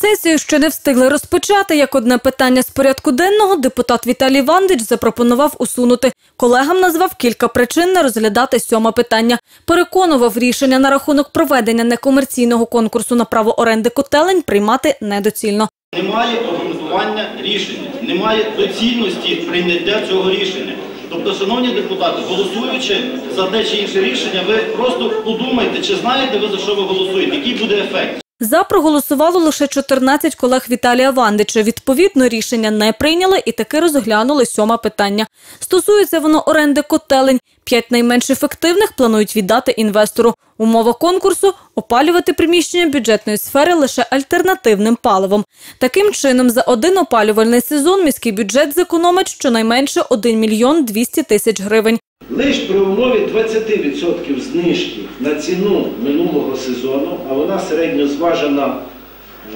Сесію ще не встигли розпочати. Як одне питання з порядку денного, депутат Віталій Вандич запропонував усунути. Колегам назвав кілька причин не розглядати сьоме питання. Переконував рішення на рахунок проведення некомерційного конкурсу на право оренди котелень приймати недоцільно. Немає обґрунтування рішення, немає доцільності прийняття цього рішення. Тобто, шановні депутати, голосуючи за те чи інше рішення, ви просто подумайте, чи знаєте ви за що ви голосуєте, який буде ефект. За проголосувало лише 14 колег Віталія Вандича. Відповідно, рішення не прийняли і таки розглянули сьоме питання. Стосується воно оренди котелень. П'ять найменш ефективних планують віддати інвестору. Умова конкурсу – опалювати приміщення бюджетної сфери лише альтернативним паливом. Таким чином, за один опалювальний сезон міський бюджет зекономить щонайменше 1 мільйон 200 тисяч гривень. Лиш при умові 20% знижки на ціну минулого сезону, а вона середньо зважена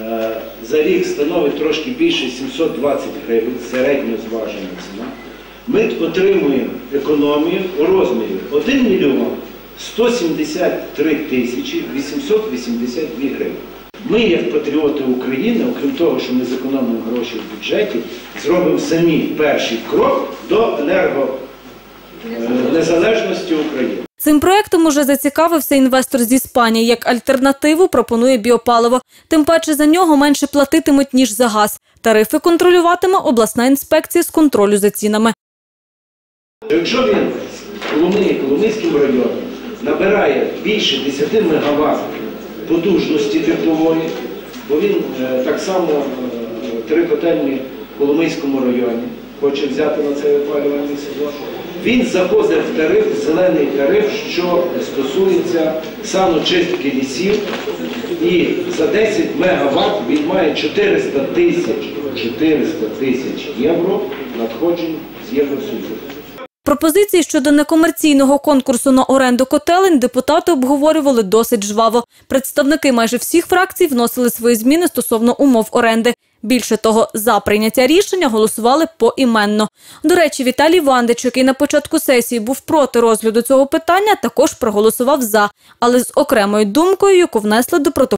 е, за рік становить трошки більше 720 гривень, середньо зважена ціна, ми отримуємо економію у розмірі 1 мільйон 173 тисячі 882 гривень. Ми, як патріоти України, окрім того, що ми зекономимо гроші в бюджеті, зробимо самі перший крок до енерго е, України. Цим проектом уже зацікавився інвестор з Іспанії. Як альтернативу пропонує біопаливо. Тим паче за нього менше платитимуть, ніж за газ. Тарифи контролюватиме обласна інспекція з контролю за цінами. Якщо він в Коломиї, Коломийському районі набирає більше 10 МВт потужності теплової, бо він е, так само е, три котельні в Коломийському районі хоче взяти на цей опалювальний сезон, він заходить в тариф, зелений тариф, що стосується саночистки лісів, і за 10 МВт він має 400 тисяч 400 тисяч євро надходжень з Євросоюзу. Пропозиції щодо некомерційного конкурсу на оренду котелень депутати обговорювали досить жваво. Представники майже всіх фракцій вносили свої зміни стосовно умов оренди. Більше того, за прийняття рішення голосували поіменно. До речі, Віталій Вандич, який на початку сесії був проти розгляду цього питання, також проголосував за, але з окремою думкою, яку внесли до протоколу.